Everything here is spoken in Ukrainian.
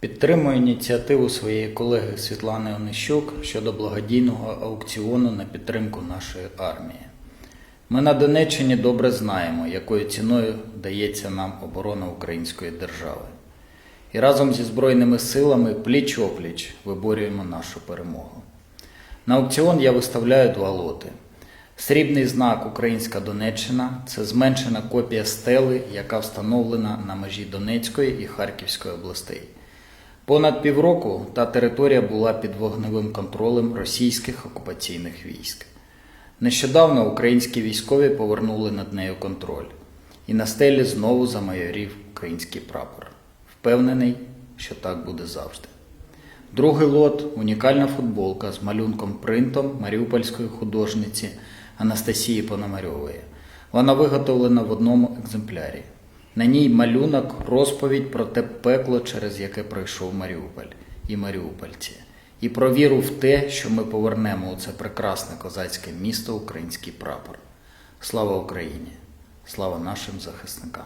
Підтримую ініціативу своєї колеги Світлани Онищук щодо благодійного аукціону на підтримку нашої армії. Ми на Донеччині добре знаємо, якою ціною дається нам оборона української держави. І разом зі Збройними силами пліч-опліч виборюємо нашу перемогу. На аукціон я виставляю два лоти. Срібний знак Українська Донеччина це зменшена копія стели, яка встановлена на межі Донецької і Харківської областей. Понад півроку та територія була під вогневим контролем російських окупаційних військ. Нещодавно українські військові повернули над нею контроль, і на стелі знову замайорів український прапор. Впевнений, що так буде завжди. Другий лот унікальна футболка з малюнком принтом маріупольської художниці Анастасії Пономарьової. Вона виготовлена в одному екземплярі. На ній малюнок розповідь про те пекло, через яке пройшов Маріуполь і маріупольці, і про віру в те, що ми повернемо у це прекрасне козацьке місто український прапор. Слава Україні! Слава нашим захисникам!